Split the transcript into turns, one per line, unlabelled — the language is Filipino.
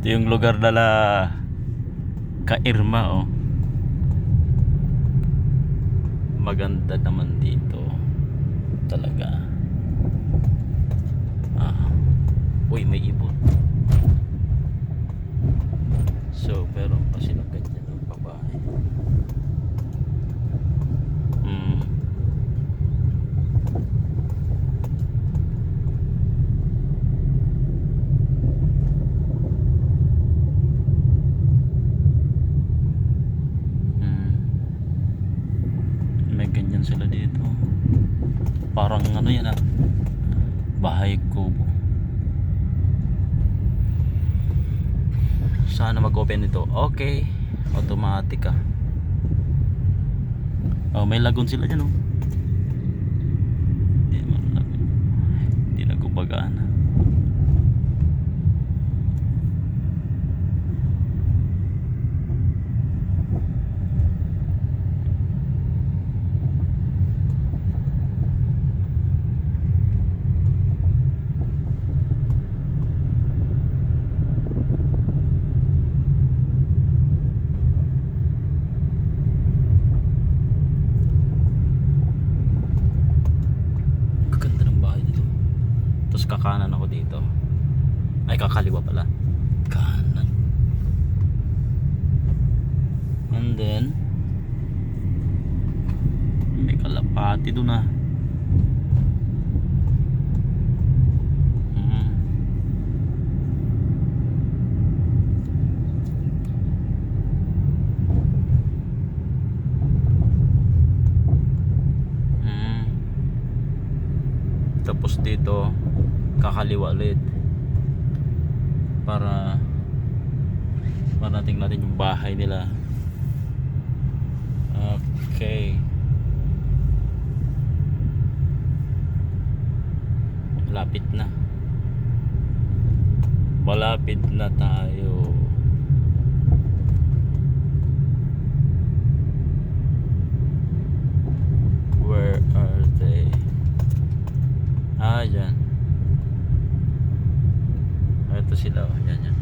Ito yung lugar nila Kairma oh. Maganda naman dito. Talaga. Ah. Uy, may ibon. So, pero ng ganyan sila dito. Parang ano yan ah. Bahay kubo. Sana mag-open ito. Okay. Automatic ah. Oh, may lagon sila dyan oh. Hindi man lagon. Hindi na gumagana. Gaganda ng bahay dito. Tapos kakanan ako dito. Ay, kakaliwa pala. Kanan. And then, may kalapati doon ah. Mm. Mm. Tapos dito, kakaliwa ulit. Para marating natin yung bahay nila. Okay. Malapit na. Malapit na tayo. Ah, dyan. Ah, Ito sila, oh. Yan, yan.